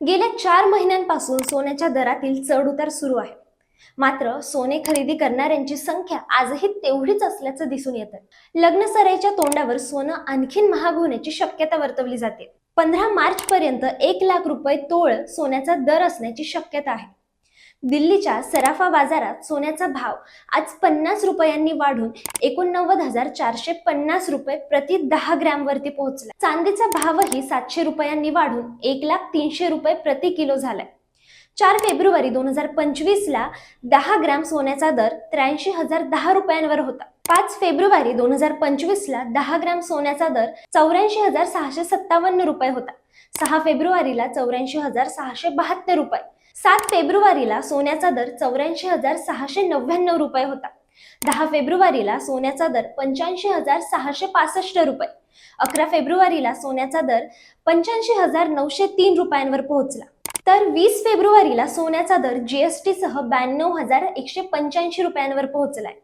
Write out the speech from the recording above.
गेल्या चार महिन्यांपासून सोन्याच्या दरातील चढउतार सुरू आहे. मात्र सोने खरेदी करणाऱ्यांची संख्या आजही तेवढीच असल्याचं दिसून येतं. लग्न सराईच्या तोंडावर सोनं आणखीन महाग होण्याची शक्यता वर्तवली जाते. पंधरा मार्च पर्यंत एक लाख रुपये तोळ सोन्याचा दर असण्याची शक्यता आहे. दिल्लीच्या सराफा बाजारात सोन्याचा भाव आज पन्नास रुपयांनी वाढून एकोणनव्वद हजार चारशे पन्नास रुपये प्रति दहा ग्रॅम वरती पोहोचला. चांदीचा भावही सातशे रुपयांनी वाढून एक लाख तीनशे रुपये प्रति किलो झालाय. चार फेब्रुवारी दोन हजार पंचवीस ला दहा ग्रॅम सोन्याचा दर त्र्याऐंशी हजार दहा रुपयांवर होता. पाच फेब्रुवारी दोन हजार पंचवीसला दहा ग्रॅम सोन्याचा दर चौऱ्याऐंशी हजार सहाशे सत्तावन्न रुपये होता. सहा फेब्रुवारीला चौऱ्याऐंशी हजार सहाशे बहात्तर रुपये. सात फेब्रुवारीला सोन्याचा दर चौऱ्याऐंशी हजार सहाशे नव्याण्णव रुपये होता. दहा फेब्रुवारीला सोन्याचा दर पंच्याऐंशी हजार सहाशे पासष्ट रुपये. अकरा फेब्रुवारीला सोन्याचा दर पंच्याऐंशी हजार नऊशे तीन रुपयांवर पोहोचला. तर वीस फेब्रुवारीला सोन्याचा दर जीएसटी सह ब्याण्णव हजार एकशे पंच्याऐंशी रुपयांवर पोहोचलाय.